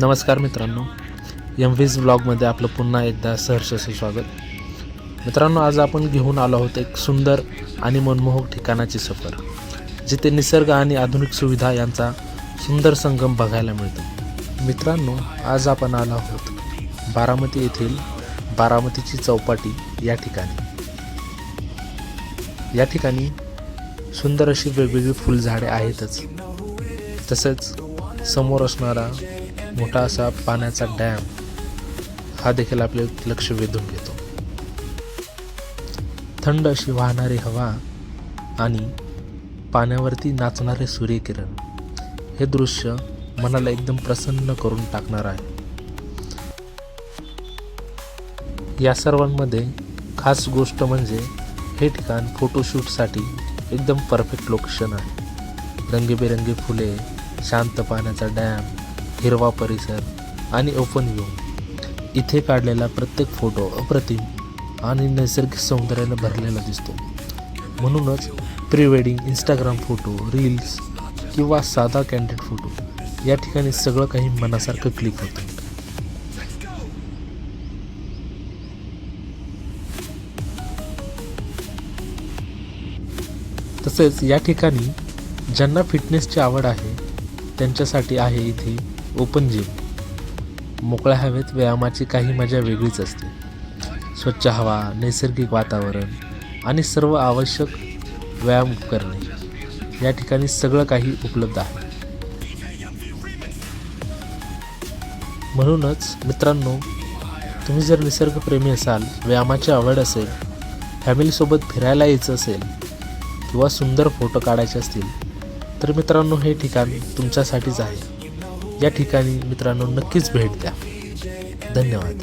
नमस्कार मित्रांनो एम व्हीज ब्लॉगमध्ये आपलं पुन्हा एकदा सहर्ष स्वागत. मित्रांनो आज आपण घेऊन आलो आहोत एक सुंदर आणि मनमोहक ठिकाणाची सफर जिथे निसर्ग आणि आधुनिक सुविधा यांचा सुंदर संगम बघायला मिळतो. मित्रांनो आज आपण आलो आहोत बारामती येथील बारामतीची चौपाटी या ठिकाणी. या ठिकाणी सुंदर अशी वेगवेगळी फुलझाडे आहेतच. तसेच समोर असणारा मोठा असा पाण्याचा डॅम हा देखील आपले लक्ष वेधून घेतो. थंड अशी वाहणारी हवा आणि पाण्यावरती नाचणारे सूर्यकिरण हे दृश्य मनाला एकदम प्रसन्न करून टाकणार आहे. या सर्वांमध्ये खास गोष्ट म्हणजे हे ठिकाण फोटोशूटसाठी एकदम परफेक्ट लोकेशन आहे. रंगीबेरंगी फुले शांत पाण्याचा डॅम हिरवा परिसर आणि ओपन व्ह्यू इथे काढलेला प्रत्येक फोटो अप्रतिम आणि नैसर्गिक सौंदर्याने भरलेला दिसतो. म्हणूनच pre wedding Instagram photo reels किंवा साधा कॅन्डेड फोटो या ठिकाणी सगळं काही मनासारखं क्लिक होतं. तसेच या ठिकाणी ज्यांना फिटनेसची आवड आहे त्यांच्यासाठी आहे इथे ओपन जिम. मोकळ्या हवेत व्यायामाची काही मजा वेगळीच असते. स्वच्छ हवा नैसर्गिक वातावरण आणि सर्व आवश्यक व्यायाम उपकरणे. या ठिकाणी सगळं काही उपलब्ध आहे. म्हणूनच मित्रांनो तुम्ही जर निसर्गप्रेमी असाल व्यायामाची आवड असेल फॅमिलीसोबत फिरायला यायचं असेल किंवा सुंदर फोटो काढायचे असतील तर मित्रांनो हे ठिकाण तुमच्यासाठीच आहे. या ठिकाणी मित्रांनो नक्कीच भेट द्या. धन्यवाद.